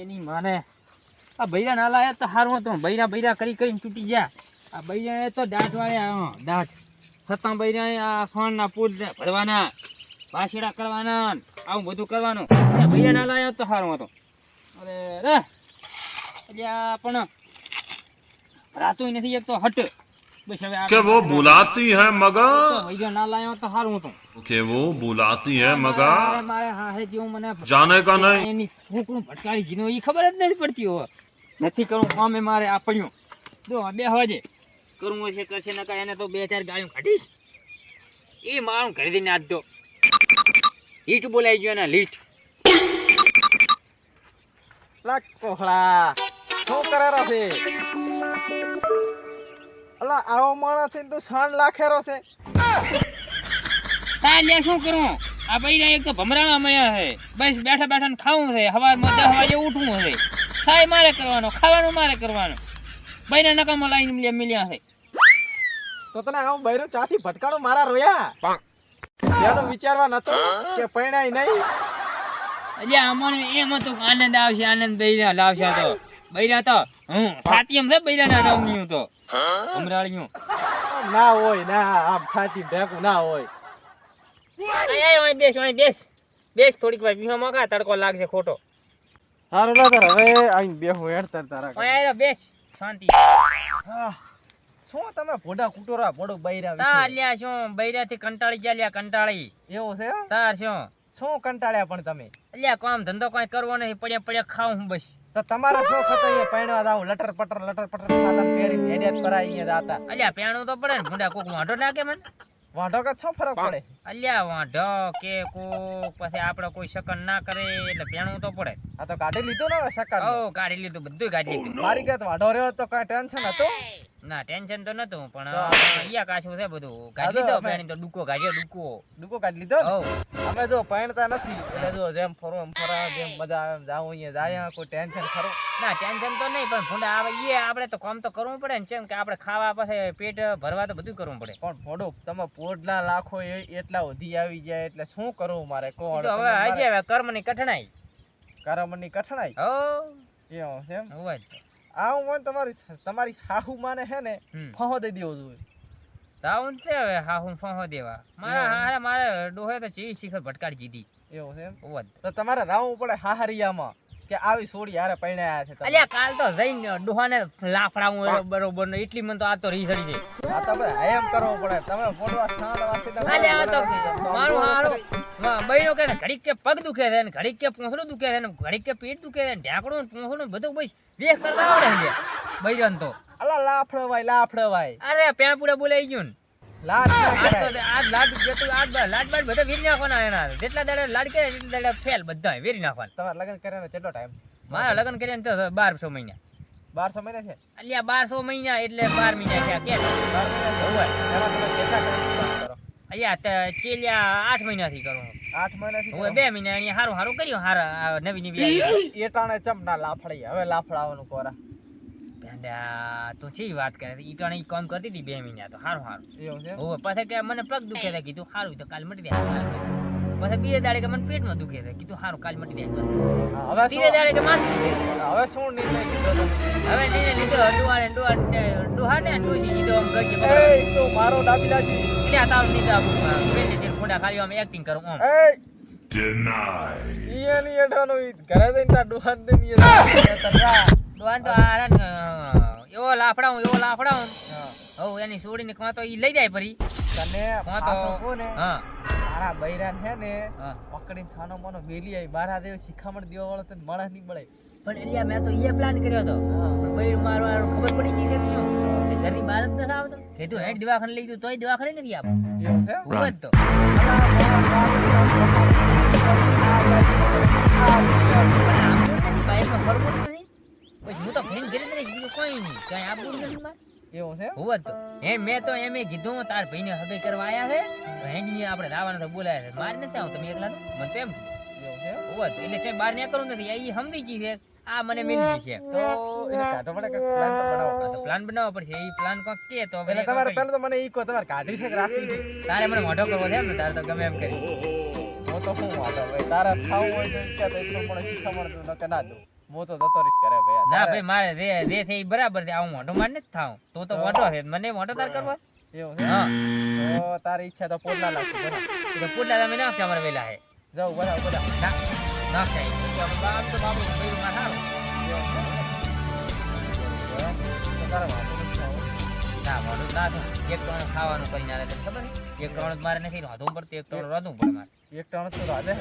એની માને. આ બૈરા ના લાયા તો હારું હતું. બૈરા બૈરા કરી કરીને તૂટી ગયા. આ બૈરા તો દાંત વાળ્યા દાંત. છતાં બૈરા આ ફોન પૂર ભરવાના પાછેડા કરવાના આવું બધું કરવાનું. ભૈયા ના લાયા તો સારું હતું. અરે, રે. એટલે પણ રાતું નથી એક તો હટ. कि वो बुलाती है मगर બૈરા ના લાયા તો હારું હતું कि वो बुलाती है મારે मगर મારે હાહે જેવું મને जाने का नहीं એની છોકરું ભટકારી જીનો એ ખબર જ નથી પડતી હવે નથી કરવું કામે મારે આ પડ્યું જો આ બે હવાજે કરવું હશે કરશે નકા એને તો બે ચાર ગાળીઓ કાઢીશ એ મારું ઘરે દઈને આજ દો લીટ બોલાઈ ગયો ને લીટ લા કોહળા શું કરેરો છે અલા આવો માણસ થઈને તું સાણ લાખેરો છે. હા લે શું કરું? આ પૈડા એક તો ભમરાવા મળ્યા છે. બસ બેઠા બેઠા ને ખાવું છે. સવારમાં દસ વાગે ઉઠવું છે. સાય મારે કરવાનો ખાવાનું મારે કરવાનું. ભાઈને નકામાં લાઈને મિલ્યા છે. તો તને આવું બૈરું ચાથી ભટકાણું મારા રોયા? એનું વિચારવા નતો કે પૈણાય નહીં? એટલે અમને એમ હતું આનંદ આવશે આનંદ બૈરા લાવશે તો. બૈરા તો હું સાતી એમ છે બૈરા ના રમ્યું તો. અમરાળિયું ના હોય ના આમ છાતી ભેગું ના હોય. અહીં બેસ અહીં બેસ. બેસ થોડીક વાર વિહો મકા તડકો લાગશે ખોટો. હારો લા તાર હવે આઈને બેહું હેડતર તારા અહીં આય રહ્યો, બેસ શાંતિ. આહ, શું તમે ભોડા કુટોરા ભોડો બૈરા તાર લ્યા શું બૈરાથી કંટાળી ગયા લ્યા કંટાળી. એવું છે તાર શું? શું કંટાળ્યા પણ તમે? અલ્યા કામ ધંધો કઈ કરવો નહીં પડ્યા પડ્યા ખાવ હું બસ. તો તમારા શોખ હતો એ પૈણવા દાવ લટર પટર લટર પટર સાધન પહેરી હેડ્યા પર અહીંયા જાતા. અલ્યા પેણું તો પડે ને મુંડા કોક વાંઢો નાખે મને? વાંઢો કે શું ફરક પડે? અલ્યા વાંઢો કે કોક પછી આપણે કોઈ શકન ના કરે એટલે પેણું તો પડે. આ તો કાઢી લીધું ને શકન ઓ કાઢી લીધું બધું કાઢી લીધું. મારી ગત વાંઢો રહ્યો તો કઈ ટેન્શન હતું? ના ટેન્શન તો નતું પણ અહીંયા કાચું છે બધું. કાઢી લીધો અમે- તો ડુકો કાઢ્યો ડુકો. ડુકો કાઢી લીધો? અમે જો પૈણતા નથી. એટલે જો જેમ ફરો એમ ફરા જેમ મજા આવે એમ જાવું અહીંયા જાય કોઈ ટેન્શન ખરો? ના ટેન્શન તો નહીં પણ ભૂંડા આવે એ આપણે તો કામ તો કરવું પડે ને કેમ કે આપણે ખાવા પછી પેટ ભરવા તો બધું કરવું પડે. પણ ભોડો તમે પોડલા લાખો એટલા વધી આવી જાય એટલે શું કરવું મારે? કોણ? હવે હજી હવે કર્મની કઠણાઈ. કર્મની કઠણાઈ? હો એવું છે એમ? હોય જ હું હોય તમારી તમારી સાહુ માને હે ને ફહો દઈ દેવો જોઈએ. તાઉન છે હવે હાહુ ફહો દેવા. મારા હારે મારે ડોહે તો ચી શિખર ભટકાડી દીધી. એવું છે એમ? તો તમારે રાવું પડે હાહરિયામાં કે આવી સોડી હારે પૈણાયા છે તમે. અલ્યા કાલ તો જઈને ડોહાને લાફડાવું બરોબર ને એટલી મને તો આ તો રી છે આ તો બધા એમ કરવું પડે. તમે ફોડવા સ્થાન છે તમે અલે આ તો મારું હારું. બહેનો કે ઘડીક કે પગ દુખે છે ને ઘડીક કે પૂંછડું દુખે છે ને ઘડીક કે પેટ દુખે છે ને ઢાંકડું ને પૂંછડું બધું બસ દેખ કરતા આવડે છે. બહેન તો. અલા લાફડવાય લાફડવાય. અરે પ્યાં પૂરા બોલાઈ ગયું ને. લાડ આજ. લાડ જેટલું આજ લાડ બાડ બધા વેરી નાખવાના એના જેટલા દાડે લાડ કરે એટલા દાડે ફેલ બધા વેરી નાખવાના. તમારે લગ્ન કર્યાનો કેટલો ટાઈમ મારા લગ્ન કર્યા તો બારસો મહિના. બારસો મહિના છે? અલ્યા બારસો મહિના એટલે બાર મહિના થયા કે? બાર મહિના હોય એમાં તમે કેટલા કરીને કામ કરો. અહીંયા ચેલ્યા આઠ મહિનાથી કરો આઠ મહિનાથી હવે બે મહિના અહીંયા હારું હારું કર્યું હારા નવી નવી એ ટાણે ચમ ના લાફડી હવે લાફડાવાનું કોરા. ભેંડા તું ચી વાત કરે? ઈટાણી કામ કરતી હતી બે મહિના તો હારું હારું. એવું છે? હવે પછી કે મને પગ દુખે છે કીધું હારું તો કાલ મટી જાય. પછી બીજે દાડે કે મને પેટમાં દુખે છે કીધું હારું કાલ મટી જાય. હવે બીજે દાડે કે માથું હવે શું નિર્ણય લીધો હવે નિર્ણય લીધો ડુહાને ડુહાને ડુહાને ડોસી લીધો આમ તું મારો ડાબી આ તારું લીધો આમ પેલે તે ખોડા ખાલી આમ એક્ટિંગ કરું આમ એ ઈ એની હેઠળનું ઈ ઘરે જઈને દઈને ઈ તાર જા. ડુહાન તો આ રાન, અ, એવો લાફડાવું એવો લાફડાવું હા. હવ એની છોડીને કાં તો ઈ લઈ જાય ફરી તને કાં તો પાછો કોને હા મારા બૈરાન હે ને હા પકડીને છાનો માનો વેલી આવી બારા દેવ શિખામણ દેવા વાળો તને માણસ નહીં મળે પણ એલિયા મેં તો એ પ્લાન કર્યો હતો. પણ બૈરું ખબર પડી ગઈ કે શું? કે ઘરની બહાર જ નથી આવતો. કીધું હેડ દવાખાને લઈ ગયું તોય દવાખાને નથી આપો. એવું તો. બાઈકમાં ફરવું નથી. પછી હું બીજું કોઈ નહીં. કઈ આપવું જ નથી મારે. એવું છે? હું તો. એમ મેં તો એમ કીધું તાર ભાઈને હૃદય કરવા આયા છે. તો હેની આપણે દાવાને તો બોલાયા છે. મારે નથી આવતો મેં એકલા તો. મને તો એમ એવું છે? એટલે નથી. એ સમજી ગઈ છે. આ મને મિલી છે. તો એને કાઢો પડે કે પ્લાન તો બનાવો. પડે પ્લાન બનાવવો પડશે. એ પ્લાન કોક કે તો એટલે એ તમારે. પહેલા તો મને ઈ કો તમારે કાઢી છે રાખી છે? તારે મને મોઢો કરવો છે એમ ને? તારે તો ગમે એમ કરી. હું તો શું વાંધો? ભાઈ તારે ખાવું હોય તો ઈચ્છા તો એટલું પણ શીખામણ દઉં નકર ના દઉં. હું તો જતો રહીશ કરે ભાઈ. ના ભાઈ મારે જે જે થઈ ઈ બરાબર છે. આવું મોઢો માર નથી થાવ. તું તો મોટો છે. મને મોટો તાર કરવો? એવું છે? હા. તો તારી ઈચ્છા તો પોટલા લાગશે બરાબર. એ તો પોટલા તમે નાખજો અમારે વેલા હે જાઉં બરાબર બધા ના. તો આમ તો બાપુ બૈરું સારું. ના થાય. એક ત્રણ ખાવાનું કરીને એક ત્રણ મારે નથી રાંધવું પડતું એક ત્રણ રાંધવું પડે મારે એક ત્રણ તો રાધે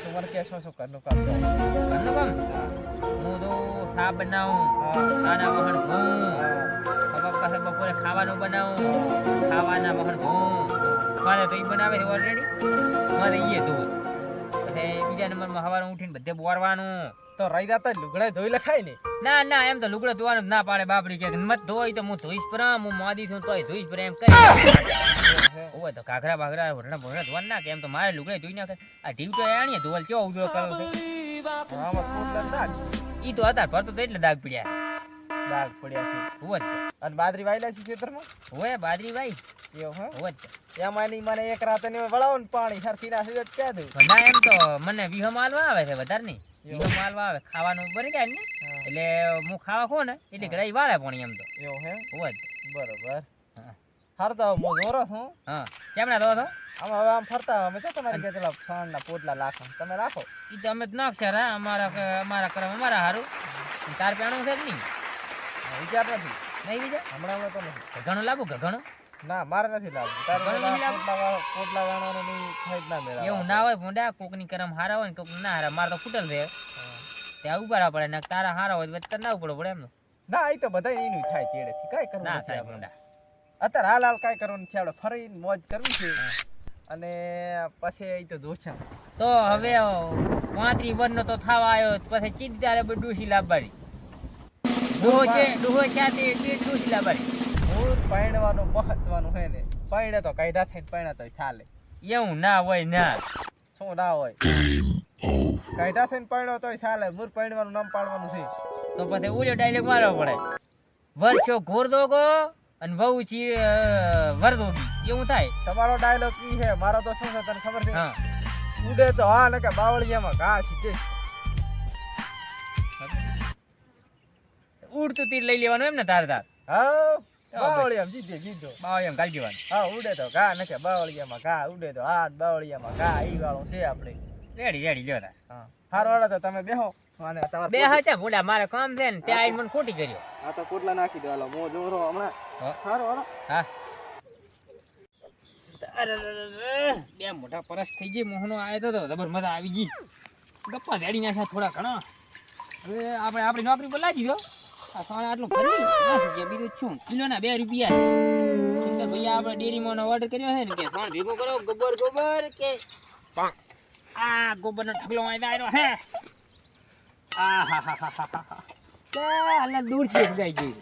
તું મને કે શું ઘરનું કામ? ઘરનું કામ હું તો શા બનાવું નાના વહણ બપોરે ખાવાનું બનાવું ખાવાના વહણ ધોઉં મારે તો એ બનાવે છે ઓલરેડી મારે એ પછી બીજા નંબરમાં સવારે ઉઠીને બધે બોરવાનું. તો રહી જાતા લુગડા ધોઈ લખાય ને? ના ના એમ તો લુગડો ધોવાનું જ ના પાડે બાપડી કે મત ધોઈ તો હું ધોઈશ પર હું મોદી છું તોય ધોઈશ પર એમ કરી ઓય તો ઘાઘરા બાઘરા વરણા ભરણા ધોવાનું ના કે એમ તો મારે લુગડા ધોઈ નાખે. આ ઢીવ તો આણીએ ધોવાલ કેવો ઉજો કરો છે? ઈ તો હતા ભરતો તો એટલે દાગ પડ્યા. દાગ પડ્યા છે. હોવ. અને બાદરી વાયલા છે ખેતરમાં? હોય બાદરી વાઈ એવું હા? હોવ તે. એમાં એની મને એક રાતે ને વળાવો ને પાણી સરખી ના સુધી ક્યાં દઉં? ના એમ તો મને વિહો માલવા આવે છે વધારે નહીં વિહો માલવા આવે. ખાવાનું બની જાય ને એટલે હું ખાવા ખો ને એટલે ઘડાઈ વાળે પાણી એમ તો. એવું હે? હોવ બરોબર. હા. હાર તો હું જોરો છું. હા. કેમના દો છો? આમાં હવે આમ ફરતા અમે તો તમારી કેટલા પેલા ફોન ના પોટલા લાખો. તમે રાખો એ તો અમે જ નાખશે રા. અમારા અમારા કરમ અમારા હારું. તાર પેણું છે જ નહીં. વિચાર નથી. નહીં બીજા હમણાં તો ઘણું લાવું કે ઘણું ના મારે નથી લાવવું? પોટલા વાળાનો ની થાય જ ના મેળા એવું ના હોય ભૂંડા કોકની કરમ હારા હોય ને કોક ના હારા. મારે તો ફૂટલ છે. ત્યાં ઊભા પડે ને તારા હારા હોય વચ્ચે ના ઉપડો પડે એમ ના? એ તો બધા એનું થાય ચેડેથી કાંઈ કરવું ના થાય. ભૂંડા. અત્યારે હાલ હાલ કાંઈ કરવાનું નથી. આપણે ફરીને મોજ કરવી છે. અને પછી એ તો જોશે. તો હવે પાંત્રી વર્ષનો તો થવા આવ્યો પછી ચિંતા બધું ડૂસી લાવવાની ડોહો છે ડોહો ક્યાંથી? તે તે ડૂસી લાવવાની મૂળ પાયણવાનું મહત્વનું છે ને પાયણે તો કાયદા થઈને પાયણા તો ચાલે. એવું ના હોય ના. શું ના હોય? કાયદા થઈને પાયણો તોય ચાલે મૂર પાયણવાનું નામ પાડવાનું છે. તો પછી ઓલો ડાયલોગ મારવો પડે. વર્ષો ઘોર દોગો અને વહુ ચી વરદો એવું થાય. તમારો ડાયલોગ ઈ છે મારો તો શું છે તને ખબર છે? હા. ઉડે તો હા ને કે બાવળિયામાં ઘા સીધે ઉડતું તીર લઈ લેવાનું એમ ને તાર તાર હા બાવળિયામાં જીતે કાઢી દેવાનું હા ઉડે તો ઘા ને બાવળિયામાં ઘા ઉડે તો હા બાવળિયામાં ઘા ઈ વાળું છે આપણે રેડી રેડી લ્યો હા. હારો હાલો તો તમે બેહો. અને તમારે બે હાચા મોડા મારે કામ છે ને ત્યાં મને ખોટી કર્યો. આ તો કોટલા નાખી દો હાલો હું જોરો હમણાં. હા. સારો હા. બે મોટા પરસ થઈ ગઈ મોહનો આવ્યો તો જબર મજા આવી ગઈ. ગપ્પા રેડી નાખ્યા થોડા ઘણા હવે આપણે આપણી નોકરી પર લાગી ગયો. આ આટલું ફરી નાખી ગયા બીજું શું? કિલોના બે રૂપિયા સુંદર ભૈયા આપણે ડેરીમાં ઓર્ડર કર્યો છે ને કે સોણ ભેગું કરો ગોબર ગોબર કે આ ગોબરનો ઢગલો વાંચા આવ્યો હે આ હા હા હા હા હા દૂર છે જાય ગઈ